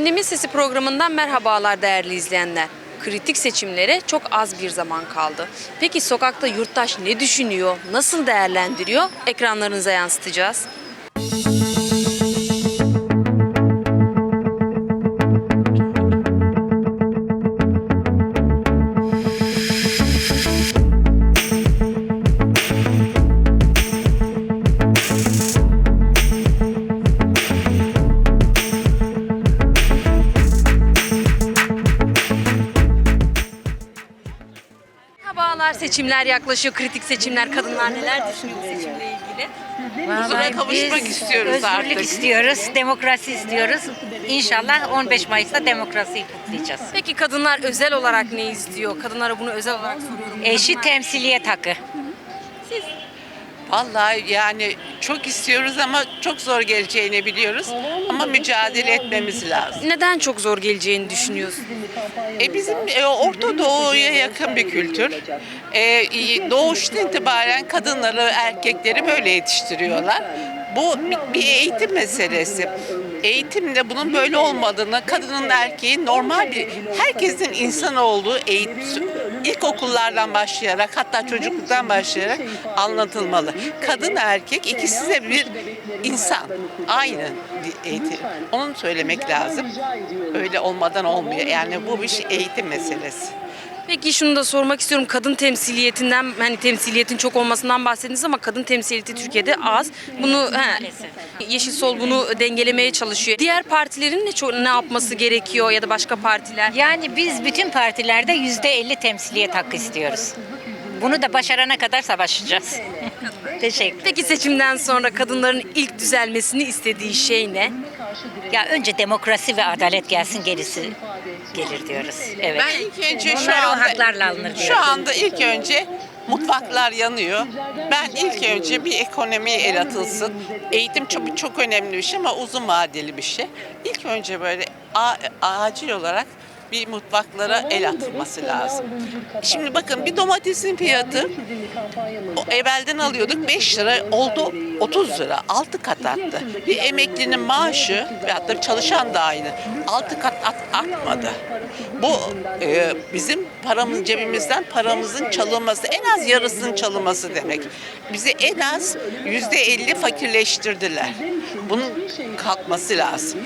Gündemin Sesi programından merhabalar değerli izleyenler. Kritik seçimlere çok az bir zaman kaldı. Peki sokakta yurttaş ne düşünüyor, nasıl değerlendiriyor? Ekranlarınıza yansıtacağız. Seçimler yaklaşıyor. Kritik seçimler. Kadınlar neler düşünüyor bu seçimle ilgili? Vallahi kavuşmak istiyoruz özgürlük artık. istiyoruz, demokrasi istiyoruz. İnşallah 15 Mayıs'ta demokrasiyi kutlayacağız. Peki kadınlar özel olarak ne istiyor? Kadınlara bunu özel olarak soruyorum. Eşit temsiliyet hakkı. Vallahi yani çok istiyoruz ama çok zor geleceğini biliyoruz. Ama mücadele etmemiz lazım. Neden çok zor geleceğini düşünüyorsun? E bizim e, Orta Doğu'ya yakın bir kültür. E, doğuştan itibaren kadınları, erkekleri böyle yetiştiriyorlar. Bu bir- eğitim meselesi. Eğitimde bunun böyle olmadığını, kadının erkeğin normal bir, herkesin insan olduğu eğitim, ilkokullardan başlayarak hatta çocukluktan başlayarak anlatılmalı. Kadın erkek ikisi de bir insan. Aynı eğitim. Onu söylemek lazım. Öyle olmadan olmuyor. Yani bu bir şey, eğitim meselesi. Peki şunu da sormak istiyorum. Kadın temsiliyetinden hani temsiliyetin çok olmasından bahsettiniz ama kadın temsiliyeti Türkiye'de az. Bunu he, Yeşil Sol bunu dengelemeye çalışıyor. Diğer partilerin ne çok ne yapması gerekiyor ya da başka partiler? Yani biz bütün partilerde %50 temsiliyet hakkı istiyoruz. Bunu da başarana kadar savaşacağız. Teşekkür. Peki seçimden sonra kadınların ilk düzelmesini istediği şey ne? Ya önce demokrasi ve adalet gelsin gerisi gelir diyoruz. Evet. Ben ilk önce şu Bunlar o anda, haklarla alınır şu diyoruz. anda ilk önce mutfaklar yanıyor. Ben ilk önce bir ekonomiye el atılsın. Eğitim çok çok önemli bir şey ama uzun vadeli bir şey. İlk önce böyle a- acil olarak bir mutfaklara el atılması lazım. Şimdi bakın bir domatesin fiyatı o evvelden alıyorduk 5 lira oldu 30 lira 6 kat arttı. Bir emeklinin maaşı veyahut da çalışan da aynı 6 kat at- artmadı. Bu e, bizim paramız cebimizden paramızın çalınması en az yarısının çalınması demek. Bizi en az yüzde 50 fakirleştirdiler. Bunun kalkması lazım.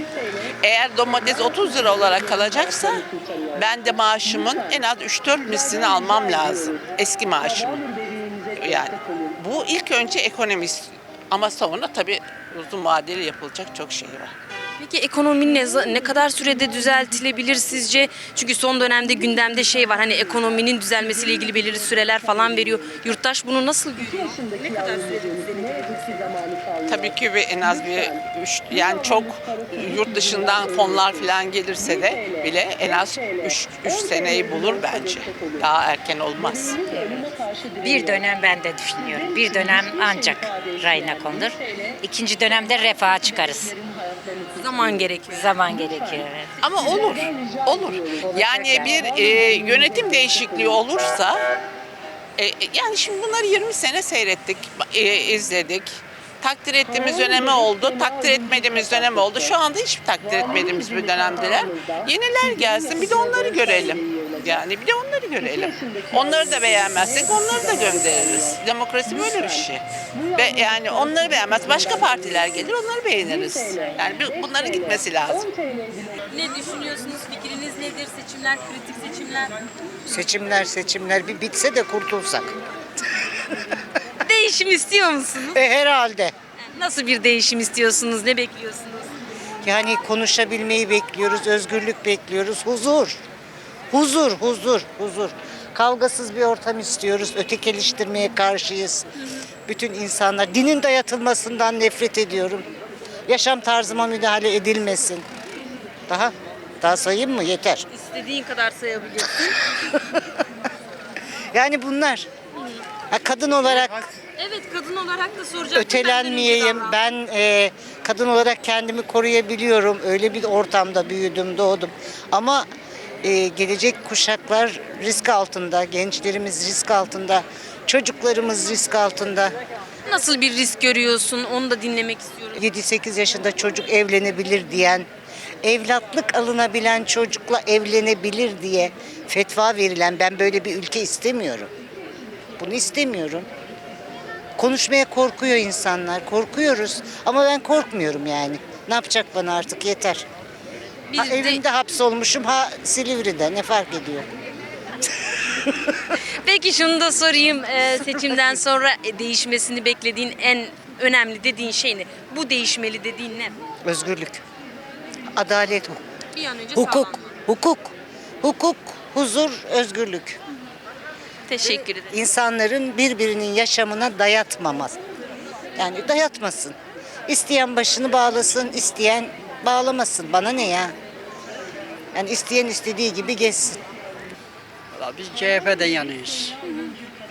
Eğer domates 30 lira olarak kalacaksa ben de maaşımın en az 3-4 mislini almam lazım. Eski maaşımın. Yani bu ilk önce ekonomist ama sonra tabii uzun vadeli yapılacak çok şey var. Peki ekonomi ne, ne kadar sürede düzeltilebilir sizce? Çünkü son dönemde gündemde şey var hani ekonominin düzelmesiyle ilgili belirli süreler falan veriyor. Yurttaş bunu nasıl görüyor? Ne kadar sürede Tabii ki bir en az bir üç, yani çok yurt dışından fonlar falan gelirse de bile en az 3 3 seneyi bulur bence. Daha erken olmaz. Bir dönem ben de düşünüyorum. Bir dönem ancak rayına konulur. İkinci dönemde refaha çıkarız. Zaman gerekiyor. Zaman gerekiyor. evet. Ama olur. Olur. Yani bir e, yönetim değişikliği olursa e, yani şimdi bunları 20 sene seyrettik, e, izledik. Takdir ettiğimiz dönemi oldu, takdir etmediğimiz dönem oldu. Şu anda hiç takdir etmediğimiz bir dönemdeler. Yeniler gelsin, bir de onları görelim. Yani bir de onları görelim. Onları da beğenmezsek onları da göndeririz. Demokrasi böyle bir şey. Ve yani onları beğenmez, başka partiler gelir, onları beğeniriz. Yani bunların gitmesi lazım. Ne düşünüyorsunuz? Fikriniz nedir? Seçimler, kritik seçimler. Seçimler seçimler bir bitse de kurtulsak. Değişim istiyor musunuz? E herhalde. Nasıl bir değişim istiyorsunuz? Ne bekliyorsunuz? Yani konuşabilmeyi bekliyoruz, özgürlük bekliyoruz, huzur. Huzur, huzur, huzur. Kavgasız bir ortam istiyoruz, ötekileştirmeye karşıyız. Bütün insanlar, dinin dayatılmasından nefret ediyorum. Yaşam tarzıma müdahale edilmesin. Daha, daha sayayım mı? Yeter. İstediğin kadar sayabilirsin. Yani bunlar. Ha, kadın olarak Evet kadın olarak da soracağım. ötelenmeyeyim. Ben e, kadın olarak kendimi koruyabiliyorum. Öyle bir ortamda büyüdüm, doğdum. Ama e, gelecek kuşaklar risk altında, gençlerimiz risk altında, çocuklarımız risk altında. Nasıl bir risk görüyorsun? Onu da dinlemek istiyorum. 7-8 yaşında çocuk evlenebilir diyen evlatlık alınabilen çocukla evlenebilir diye fetva verilen ben böyle bir ülke istemiyorum. Bunu istemiyorum. Konuşmaya korkuyor insanlar. Korkuyoruz. Ama ben korkmuyorum yani. Ne yapacak bana artık yeter. Biz Ha, de- evimde hapsolmuşum ha Silivri'de ne fark ediyor? Peki şunu da sorayım. Ee, seçimden sonra e, değişmesini beklediğin en önemli dediğin şey ne? Bu değişmeli dediğin ne? Özgürlük. Adalet, Bir an önce hukuk, hukuk, hukuk, huzur, özgürlük. Teşekkür ederim. İnsanların birbirinin yaşamına dayatmaması. Yani dayatmasın. İsteyen başını bağlasın, isteyen bağlamasın. Bana ne ya? Yani isteyen istediği gibi geçsin. Valla biz CHP'den yanıyız.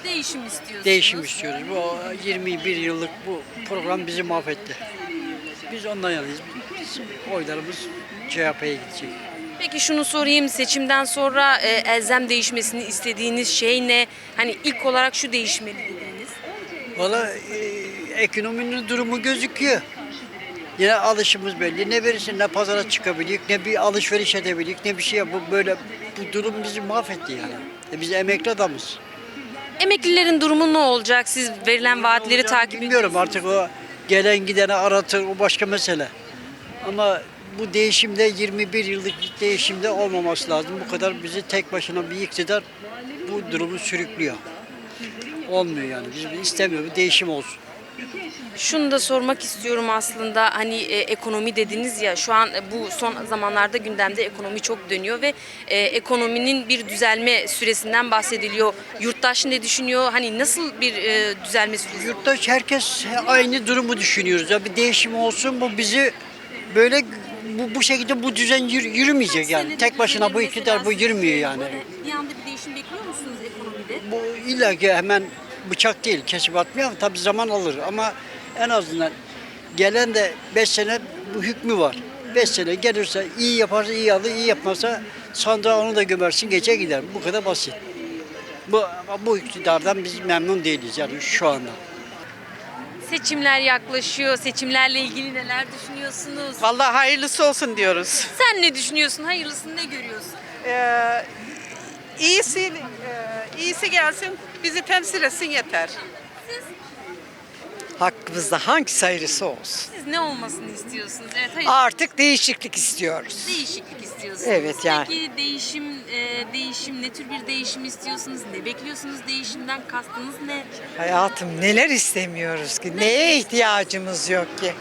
Değişim istiyorsunuz. Değişim istiyoruz. Bu 21 yıllık bu program bizi mahvetti. Biz ondan yanıyız. Biz, oylarımız CHP'ye gidecek. Peki şunu sorayım. Seçimden sonra e, elzem değişmesini istediğiniz şey ne? Hani ilk olarak şu değişmeli dediğiniz. Valla e, ekonominin durumu gözüküyor. Yine alışımız belli. Ne verirsin ne pazara çıkabiliyoruz, ne bir alışveriş edebiliyoruz, ne bir şey. Bu böyle bu durum bizi mahvetti yani. E biz emekli adamız. Emeklilerin durumu ne olacak? Siz verilen vaatleri takip Bilmiyorum artık o gelen gideni aratır o başka mesele. Ama bu değişimde 21 yıllık değişimde olmaması lazım. Bu kadar bizi tek başına bir iktidar bu durumu sürüklüyor. Olmuyor yani. Biz istemiyoruz. Bir değişim olsun. Şunu da sormak istiyorum aslında hani e, ekonomi dediniz ya şu an bu son zamanlarda gündemde ekonomi çok dönüyor ve e, ekonominin bir düzelme süresinden bahsediliyor. Yurttaş ne düşünüyor? Hani nasıl bir e, düzelme süresi? Yurttaş herkes aynı durumu düşünüyoruz. Ya bir değişim olsun bu bizi böyle bu, bu şekilde bu düzen yürü- yürümeyecek yani. Tek başına bu iktidar bu yürümüyor yani. Bir anda bir değişim bekliyor musunuz ekonomide? Bu illa ki hemen bıçak değil kesip atmıyor ama tabii zaman alır ama en azından gelen de 5 sene bu hükmü var. 5 sene gelirse iyi yaparsa iyi alır, iyi yapmazsa sandığa onu da gömersin geçe gider. Bu kadar basit. Bu, bu iktidardan biz memnun değiliz yani şu anda. Seçimler yaklaşıyor. Seçimlerle ilgili neler düşünüyorsunuz? Vallahi hayırlısı olsun diyoruz. Sen ne düşünüyorsun? Hayırlısını ne görüyorsun? Ee, iyisi, e, iyisi gelsin, bizi temsil etsin yeter. Hakkımızda hangisi hayırlısı olsun. Siz ne olmasını istiyorsunuz? Evet, hayır. Artık değişiklik istiyoruz. Değişiklik istiyorsunuz. Evet, yani. Peki değişim, e, değişim ne tür bir değişim istiyorsunuz? Ne bekliyorsunuz değişimden? Kastınız ne? Hayatım neler istemiyoruz ki? Neye ihtiyacımız yok ki?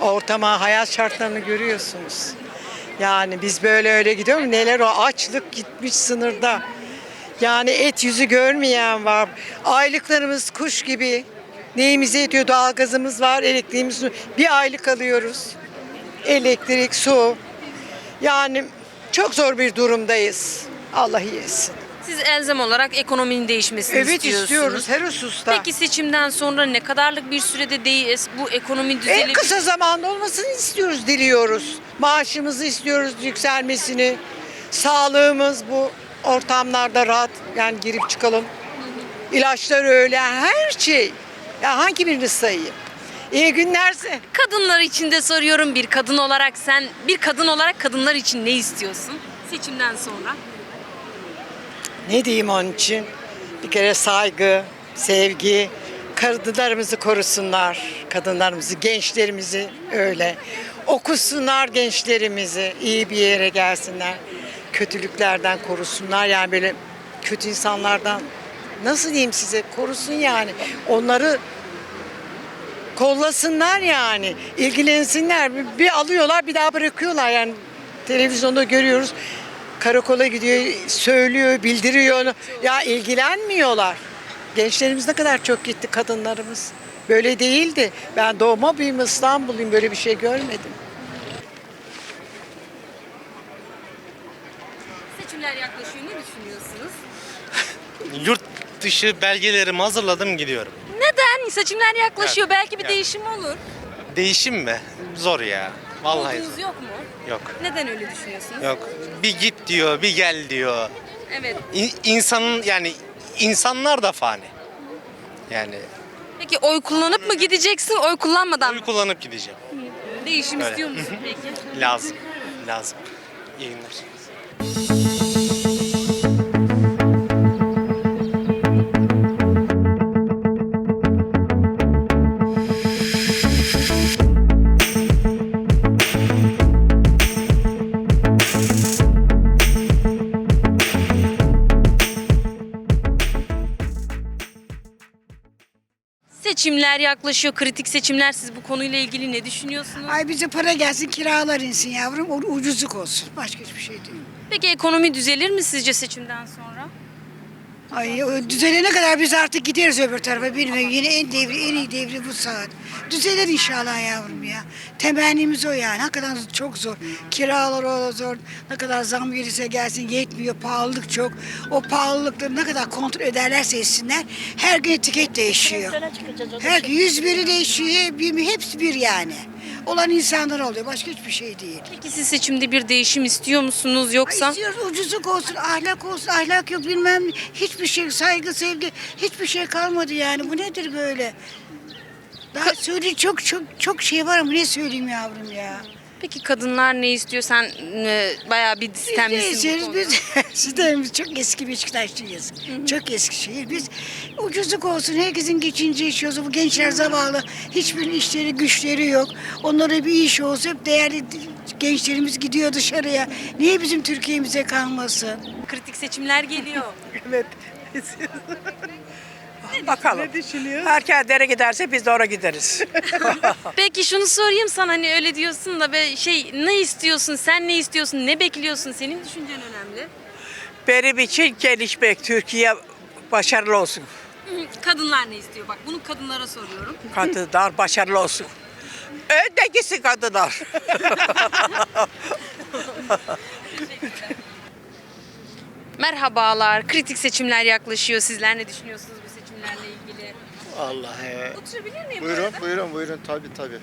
Ortama, hayat şartlarını görüyorsunuz. Yani biz böyle öyle gidiyor mu? Neler o açlık gitmiş sınırda. Yani et yüzü görmeyen var. Aylıklarımız kuş gibi. Neyimize yetiyor? Doğalgazımız var, elektriğimiz var. Bir aylık alıyoruz. Elektrik, su. Yani çok zor bir durumdayız. Allah iyi etsin. Siz elzem olarak ekonominin değişmesini Evet istiyorsunuz. istiyoruz her hususta. Peki seçimden sonra ne kadarlık bir sürede değil, bu ekonomi düzelir? en kısa zamanda olmasını istiyoruz, diliyoruz. Maaşımızı istiyoruz yükselmesini. Sağlığımız bu ortamlarda rahat yani girip çıkalım. İlaçlar öyle her şey. Ya hangi birini sayayım? İyi günlerse. Kadınlar için de soruyorum bir kadın olarak sen bir kadın olarak kadınlar için ne istiyorsun seçimden sonra? Ne diyeyim onun için? Bir kere saygı, sevgi, kadınlarımızı korusunlar. Kadınlarımızı, gençlerimizi öyle. Okusunlar gençlerimizi, iyi bir yere gelsinler. Kötülüklerden korusunlar. Yani böyle kötü insanlardan nasıl diyeyim size korusun yani. Onları kollasınlar yani. ilgilensinler. Bir- Bir alıyorlar bir daha bırakıyorlar yani. Televizyonda görüyoruz. Karakola gidiyor, söylüyor, bildiriyor. Ya ilgilenmiyorlar. Gençlerimiz ne kadar çok gitti kadınlarımız. Böyle değildi. Ben doğma büyüme İstanbulluyum. Böyle bir şey görmedim. Seçimler yaklaşıyor ne düşünüyorsunuz? Yurt dışı belgelerimi hazırladım gidiyorum. Neden? Seçimler yaklaşıyor. Evet, Belki bir evet. değişim olur. Değişim mi? Zor ya. Vallahi Umudunuz yok mu? Yok. Neden öyle düşünüyorsunuz? Yok. Bir git diyor, bir gel diyor. Evet. İn- insanın yani insanlar da fani. Yani Peki oy kullanıp mı gideceksin, oy kullanmadan oy mı? kullanıp gideceğim. Değişim Öyle. istiyor musun peki? Lazım. lazım. İyi günler. Seçimler yaklaşıyor, kritik seçimler. Siz bu konuyla ilgili ne düşünüyorsunuz? Ay bize para gelsin kiralar insin yavrum ucuzluk olsun. Başka hiçbir şey değil. Peki ekonomi düzelir mi sizce seçimden sonra? Ay düzelene kadar biz artık gideriz öbür tarafa bilmiyorum. Yine en devri en iyi devri bu saat. Düzelir inşallah yavrum ya. Temennimiz o yani. Hakikaten çok zor. Kiralar o zor. Ne kadar zam gelirse gelsin yetmiyor. Pahalılık çok. O pahalılıkları ne kadar kontrol ederlerse etsinler. Her gün etiket değişiyor. Her gün 101'i değişiyor. Bir, hepsi bir yani. Olan insanlar oluyor. Başka hiçbir şey değil. Peki siz seçimde bir değişim istiyor musunuz yoksa? Ay istiyoruz ucuzluk olsun, ahlak olsun, ahlak yok bilmem ne. hiçbir şey, saygı, sevgi, hiçbir şey kalmadı yani. Bu nedir böyle? Daha söyle çok çok çok şey var ama ne söyleyeyim yavrum ya. Peki kadınlar ne istiyor? Sen e, bayağı bir Biz sistemlisin bu konuda. biz. Sistemimiz çok eski Beşiktaşlıyız. Çok eski şehir. Biz ucuzluk olsun, herkesin geçince olsun. Bu gençler zavallı. Hiçbir işleri, güçleri yok. Onlara bir iş olsa hep değerli gençlerimiz gidiyor dışarıya. Niye bizim Türkiye'mize kalmasın? Kritik seçimler geliyor. Evet. Bakalım. Ne düşünüyor? Herkes nereye giderse biz de oraya gideriz. Peki şunu sorayım sana hani öyle diyorsun da be şey ne istiyorsun? Sen ne istiyorsun? Ne bekliyorsun? Senin düşüncen önemli. Benim için gelişmek, Türkiye başarılı olsun. Kadınlar ne istiyor? Bak bunu kadınlara soruyorum. Kadınlar başarılı olsun. Önde gitsin kadınlar. Merhabalar. Kritik seçimler yaklaşıyor. Sizler ne düşünüyorsunuz Vallahi. Oturabilir miyim? Buyurun, buyurun, buyurun. Tabii tabii.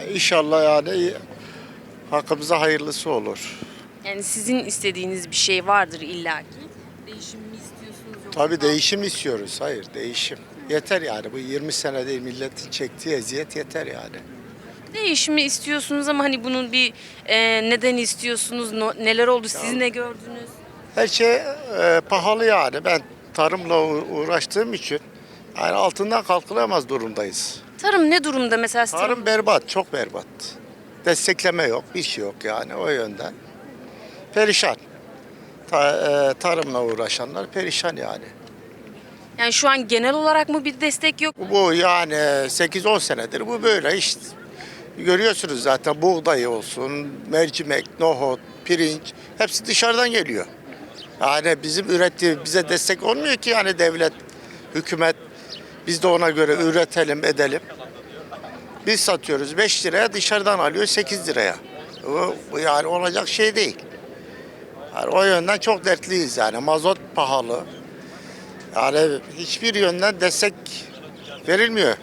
Ya İnşallah yani hakkımıza hayırlısı olur. Yani sizin istediğiniz bir şey vardır illaki. Değişim mi istiyorsunuz yoksa? Tabii değişim istiyoruz. Hayır, değişim. Yeter yani. Bu 20 senede milletin çektiği eziyet yeter yani. Değişimi istiyorsunuz ama hani bunun bir e, neden istiyorsunuz? No- neler oldu? Siz ne gördünüz? Her şey e, pahalı yani. Ben tarımla uğraştığım için yani altından kalkılamaz durumdayız. Tarım ne durumda mesela? Tarım berbat, çok berbat. Destekleme yok, bir şey yok yani o yönden. Perişan. Ta- e, tarımla uğraşanlar perişan yani. Yani şu an genel olarak mı bir destek yok? Bu yani 8-10 senedir bu böyle işte. Görüyorsunuz zaten buğday olsun, mercimek, nohut, pirinç hepsi dışarıdan geliyor. Yani bizim ürettiği bize destek olmuyor ki yani devlet, hükümet biz de ona göre üretelim, edelim. Biz satıyoruz 5 liraya dışarıdan alıyor 8 liraya. Bu, yani olacak şey değil. Yani o yönden çok dertliyiz yani. Mazot pahalı. Yani hiçbir yönden destek verilmiyor.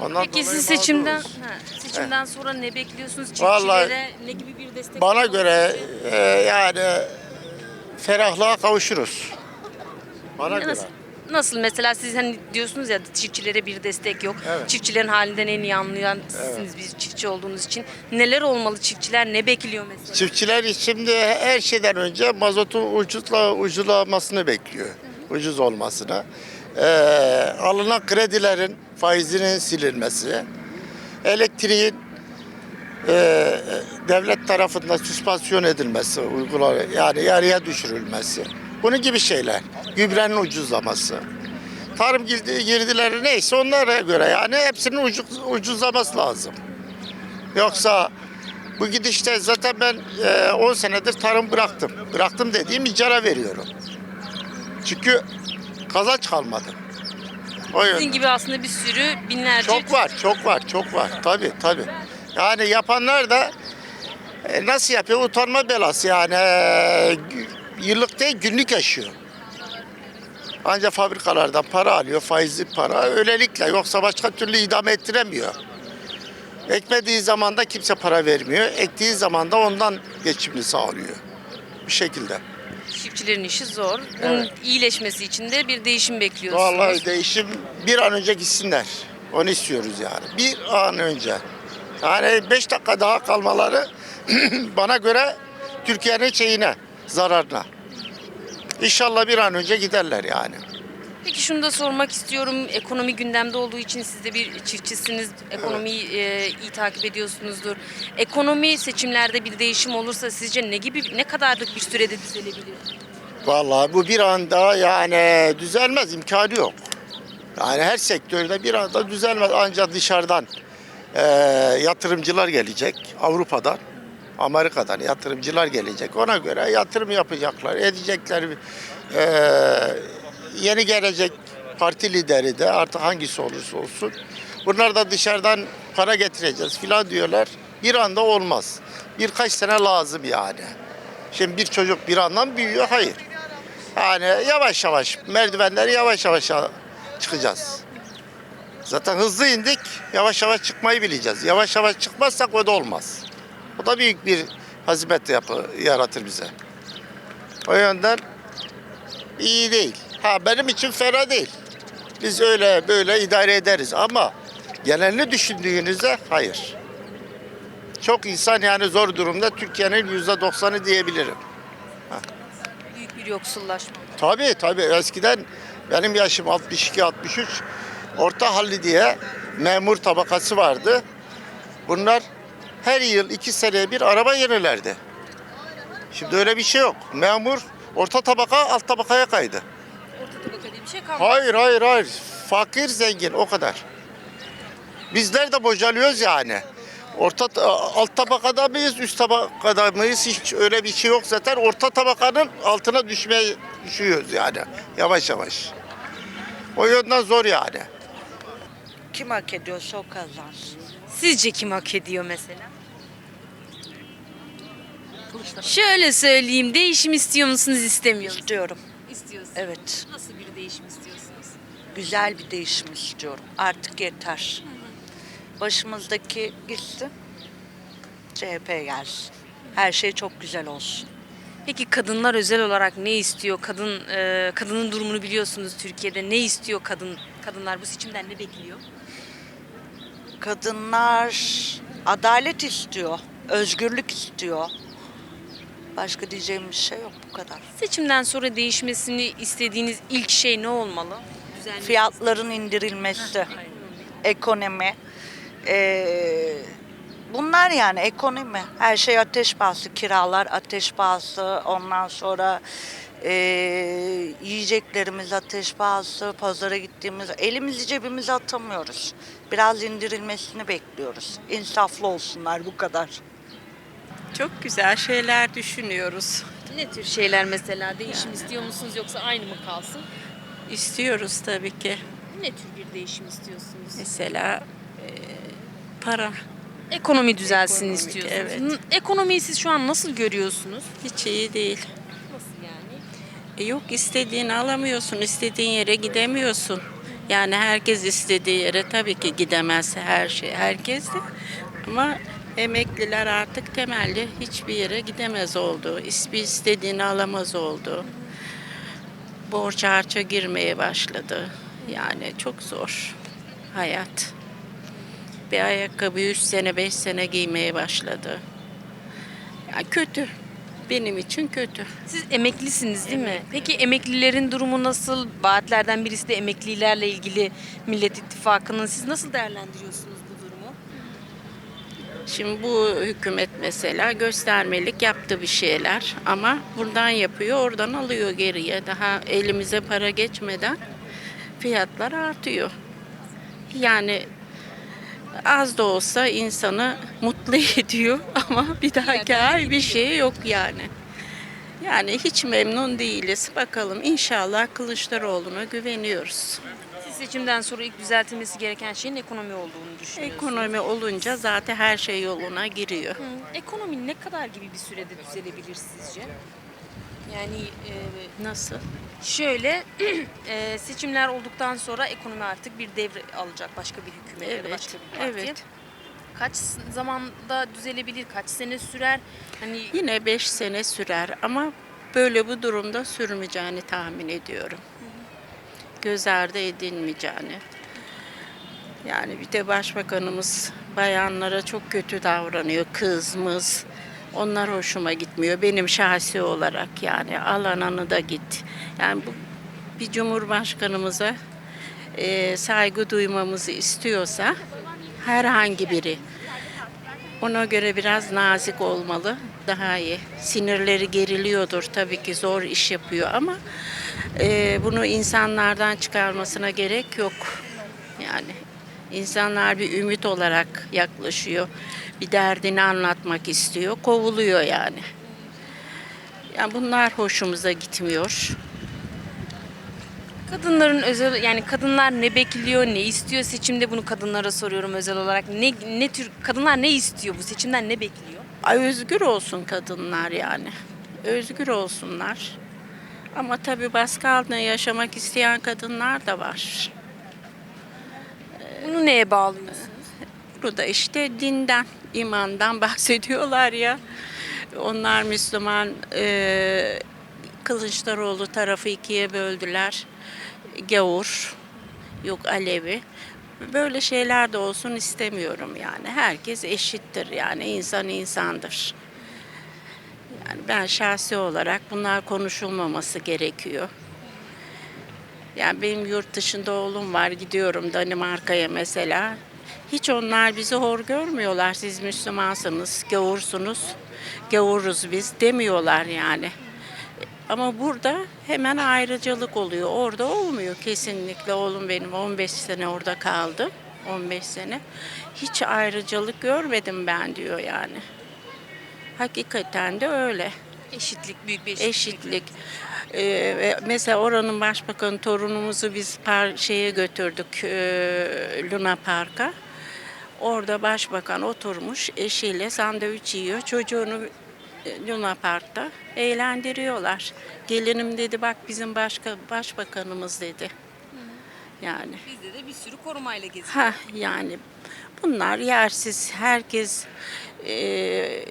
Ondan Peki siz seçimden mağduruz. seçimden sonra ne bekliyorsunuz? Vallahi Çiftçilere ne gibi bir destek? Bana göre e, yani ferahlığa kavuşuruz. Bana göre. Nasıl, nasıl mesela siz hani diyorsunuz ya çiftçilere bir destek yok. Evet. Çiftçilerin halinden en iyi anlayan sizsiniz biz çiftçi olduğunuz için. Neler olmalı çiftçiler ne bekliyor mesela? Çiftçiler şimdi her şeyden önce mazotun ucuzla ucuzlamasını bekliyor. Ucuz olmasını. Ee, alınan kredilerin faizinin silinmesi. Elektriğin e, devlet tarafından süspansiyon edilmesi, uygula yani yarıya düşürülmesi. Bunun gibi şeyler. Gübrenin ucuzlaması. Tarım girdi- girdileri neyse onlara göre yani hepsinin ucuz, ucuzlaması lazım. Yoksa bu gidişte zaten ben e, 10 senedir tarım bıraktım. Bıraktım dediğim icara veriyorum. Çünkü kazanç kalmadı. O Sizin gibi aslında bir sürü binlerce Çok var, çok var, çok var. Tabii, tabii. Yani yapanlar da e, nasıl yapıyor? Utanma belası yani. E, yıllık değil, günlük yaşıyor. Ancak fabrikalardan para alıyor, faizli para. Öylelikle yoksa başka türlü idame ettiremiyor. Ekmediği zaman da kimse para vermiyor. Ektiği zaman da ondan geçimini sağlıyor. Bir şekilde. çiftçilerin işi zor. Bunun iyileşmesi için de bir değişim bekliyorsunuz. Vallahi değişim bir an önce gitsinler. Onu istiyoruz yani. Bir an önce. Yani 5 dakika daha kalmaları bana göre Türkiye'nin şeyine, zararına. İnşallah bir an önce giderler yani. Peki şunu da sormak istiyorum. Ekonomi gündemde olduğu için siz de bir çiftçisiniz. Ekonomiyi e, iyi takip ediyorsunuzdur. Ekonomi seçimlerde bir değişim olursa sizce ne gibi ne kadarlık bir sürede düzelebilir? Vallahi bu bir anda yani düzelmez imkanı yok. Yani her sektörde bir anda düzelmez ancak dışarıdan eee, yatırımcılar gelecek Avrupa'dan. Amerika'dan yatırımcılar gelecek. Ona göre yatırım yapacaklar, edecekler. Eee, yeni gelecek parti lideri de artık hangisi olursa olsun. Bunlar da dışarıdan para getireceğiz filan diyorlar. Bir anda olmaz. Birkaç sene lazım yani. Şimdi bir çocuk bir andan büyüyor. Hayır. Yani yavaş yavaş merdivenleri yavaş yavaş çıkacağız. Zaten hızlı indik. Yavaş yavaş çıkmayı bileceğiz. Yavaş yavaş çıkmazsak o da olmaz. O da büyük bir hazimet yapı yaratır bize. O yönden iyi değil. Ha benim için fena değil. Biz öyle böyle idare ederiz ama genelini düşündüğünüzde hayır. Çok insan yani zor durumda Türkiye'nin yüzde doksanı diyebilirim. Büyük bir yoksullaşma. Tabii tabii eskiden benim yaşım 62-63 orta halli diye memur tabakası vardı. Bunlar her yıl iki seneye bir araba yenilerdi. Şimdi öyle bir şey yok. Memur orta tabaka alt tabakaya kaydı. Orta tabaka diye bir şey kalmadı. Hayır hayır hayır. Fakir zengin o kadar. Bizler de bocalıyoruz yani. Orta alt tabakada mıyız, üst tabakada mıyız? Hiç öyle bir şey yok zaten. Orta tabakanın altına düşmeye düşüyoruz yani. Yavaş yavaş. O yönden zor yani. Kim hak ediyorsa o kazansın. Sizce kim hak ediyor mesela? Şöyle söyleyeyim, değişim istiyor musunuz, istemiyor musunuz? İstiyorum. İstiyorsunuz. Evet. Nasıl bir değişim istiyorsunuz? Güzel bir değişim istiyorum. Artık yeter. Başımızdaki gitsin. CHP gelsin. Her şey çok güzel olsun. Peki kadınlar özel olarak ne istiyor? Kadın e, kadının durumunu biliyorsunuz Türkiye'de. Ne istiyor kadın? Kadınlar bu seçimden ne bekliyor? Kadınlar adalet istiyor. Özgürlük istiyor. Başka diyeceğim bir şey yok bu kadar. Seçimden sonra değişmesini istediğiniz ilk şey ne olmalı? Düzenli Fiyatların indirilmesi, ekonomi. Ee, bunlar yani ekonomi. Her şey ateş pahası. Kiralar ateş pahası. Ondan sonra ee, yiyeceklerimiz ateş pahası. Pazara gittiğimiz elimizi cebimize atamıyoruz. Biraz indirilmesini bekliyoruz. İnsaflı olsunlar bu kadar. Çok güzel şeyler düşünüyoruz. Ne tür şeyler mesela? Değişim istiyor musunuz yoksa aynı mı kalsın? İstiyoruz tabii ki. Ne tür bir değişim istiyorsunuz? Mesela e, para Ekonomi düzelsin Ekonomik, istiyorsunuz. evet. Ekonomiyi siz şu an nasıl görüyorsunuz? hiç iyi değil. Yani? E, yok istediğini alamıyorsun, istediğin yere gidemiyorsun. Yani herkes istediği yere tabii ki gidemez her şey, herkes de. Ama emekliler artık temelli hiçbir yere gidemez oldu. İspi istediğini alamaz oldu. Borç harça girmeye başladı. Yani çok zor hayat. Bir ayakkabıyı 3 sene 5 sene giymeye başladı. Ya kötü. Benim için kötü. Siz emeklisiniz değil mi? Peki emeklilerin durumu nasıl? Vaatlerden birisi de emeklilerle ilgili Millet İttifakı'nın. Siz nasıl değerlendiriyorsunuz bu durumu? Şimdi bu hükümet mesela göstermelik yaptı bir şeyler ama buradan yapıyor, oradan alıyor geriye. Daha elimize para geçmeden fiyatlar artıyor. Yani az da olsa insanı mutlu ediyor ama bir dahaki ay bir şey yok yani. Yani hiç memnun değiliz. Bakalım inşallah Kılıçdaroğlu'na güveniyoruz. Siz seçimden sonra ilk düzeltilmesi gereken şeyin ekonomi olduğunu düşünüyorsunuz. Ekonomi olunca zaten her şey yoluna giriyor. Hı, Ekonomi ne kadar gibi bir sürede düzelebilir sizce? Yani e, Nasıl? şöyle e, seçimler olduktan sonra ekonomi artık bir devre alacak başka bir hükümet ya da Evet, başka bir parti. evet. Kaç zamanda düzelebilir? Kaç sene sürer? Hani Yine 5 sene sürer ama böyle bu durumda sürmeyeceğini tahmin ediyorum. Göz ardı edilmeyeceğini. Yani bir de başbakanımız bayanlara çok kötü davranıyor. Kızmız. Onlar hoşuma gitmiyor. Benim şahsi olarak yani alananı da git. Yani bu bir cumhurbaşkanımıza e, saygı duymamızı istiyorsa herhangi biri ona göre biraz nazik olmalı. Daha iyi. Sinirleri geriliyordur tabii ki zor iş yapıyor ama e, bunu insanlardan çıkarmasına gerek yok. Yani insanlar bir ümit olarak yaklaşıyor. Bir derdini anlatmak istiyor. Kovuluyor yani. Yani bunlar hoşumuza gitmiyor. Kadınların özel yani kadınlar ne bekliyor, ne istiyor seçimde bunu kadınlara soruyorum özel olarak. Ne ne tür kadınlar ne istiyor bu seçimden ne bekliyor? Ay özgür olsun kadınlar yani. Özgür olsunlar. Ama tabii baskı altında yaşamak isteyen kadınlar da var. Bunu neye bağlıyorsunuz? Bunu da işte dinden, imandan bahsediyorlar ya. Onlar Müslüman, e, Kılıçdaroğlu tarafı ikiye böldüler. Gavur, yok Alevi. Böyle şeyler de olsun istemiyorum yani. Herkes eşittir yani insan insandır. Yani ben şahsi olarak bunlar konuşulmaması gerekiyor. Yani benim yurt dışında oğlum var gidiyorum Danimarka'ya mesela. Hiç onlar bizi hor görmüyorlar. Siz Müslümansınız, gavursunuz, gavuruz biz demiyorlar yani. Ama burada hemen ayrıcalık oluyor. Orada olmuyor kesinlikle. Oğlum benim 15 sene orada kaldı. 15 sene. Hiç ayrıcalık görmedim ben diyor yani. Hakikaten de öyle. Eşitlik büyük bir eşitlik. Eşitlik. Ee, mesela oranın başbakanı torunumuzu biz par şeye götürdük e, Luna Park'a. Orada başbakan oturmuş eşiyle sandviç yiyor. Çocuğunu e, Luna Park'ta eğlendiriyorlar. Gelinim dedi bak bizim başka başbakanımız dedi. Yani. Bizde de bir sürü korumayla geziyor. Ha yani bunlar yersiz. Herkes e,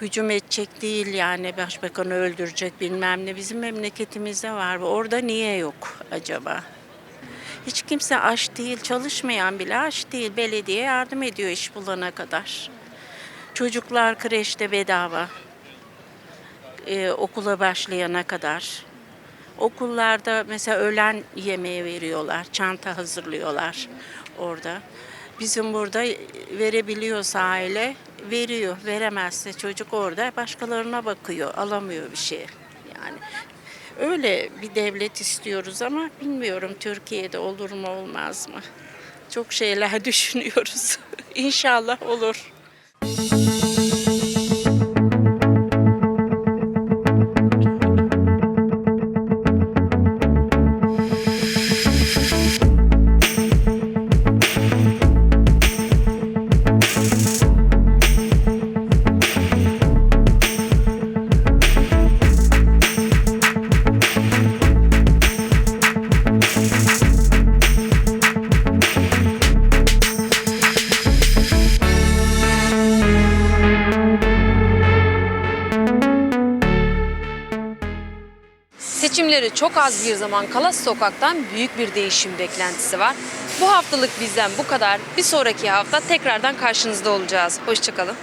hücum edecek değil yani başbakanı öldürecek bilmem ne. Bizim memleketimizde var. Orada niye yok acaba? Hiç kimse aç değil, çalışmayan bile aç değil. Belediye yardım ediyor iş bulana kadar. Çocuklar kreşte bedava. E, okula başlayana kadar. Okullarda mesela öğlen yemeği veriyorlar, çanta hazırlıyorlar orada. Bizim burada verebiliyorsa aile veriyor, veremezse çocuk orada başkalarına bakıyor, alamıyor bir şey. Yani öyle bir devlet istiyoruz ama bilmiyorum Türkiye'de olur mu olmaz mı? Çok şeyler düşünüyoruz. İnşallah olur. Çok az bir zaman kala sokaktan büyük bir değişim beklentisi var. Bu haftalık bizden bu kadar. Bir sonraki hafta tekrardan karşınızda olacağız. Hoşçakalın.